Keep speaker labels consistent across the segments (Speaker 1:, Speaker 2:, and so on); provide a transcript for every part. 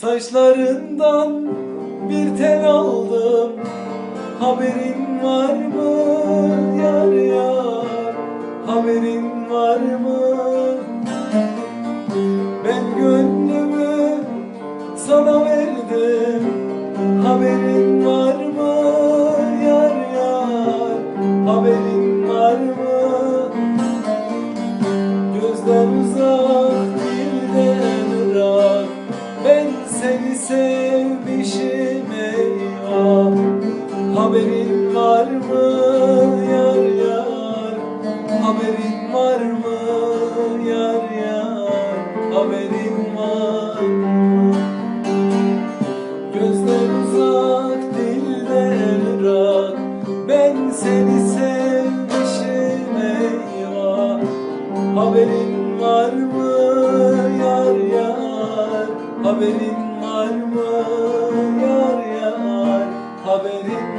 Speaker 1: Saçlarından bir tel aldım. Haberin var mı yar yar? Haberin var mı? Ben gönlümü sana verdim. Haberin sevmişim eyvah Haberin var mı yar yar? Haberin var mı yar yar? Haberin var mı? Gözler uzak dilden ırak. Ben seni sevmişim eyvah Haberin var mı yar yar? Haberin Haberin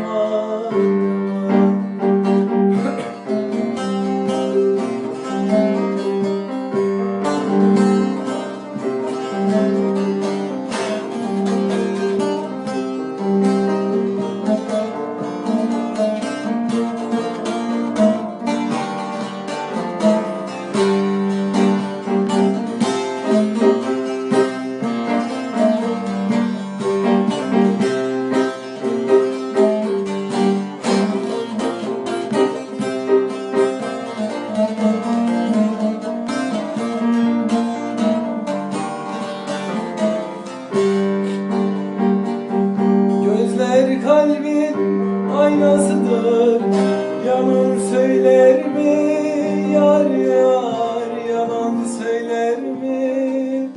Speaker 1: kalbin aynasıdır. Yalan söyler mi? Yar yar Yalan söyler mi?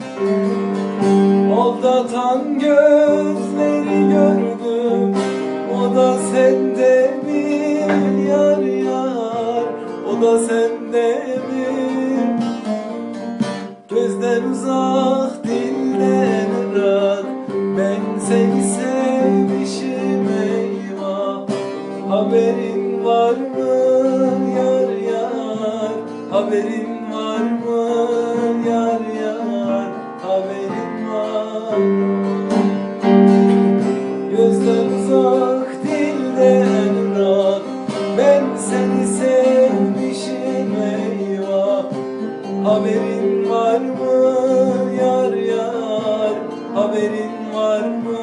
Speaker 1: Aldatan gözleri gördüm. O da sende mi? Yar yar O da sende mi? Gözler uzak Haberin var mı yar yar? Haberin var mı yar yar? Haberin var mı? Gözler uzak dilden ırak Ben seni sevmişim eyvah. Haberin var mı yar yar? Haberin var mı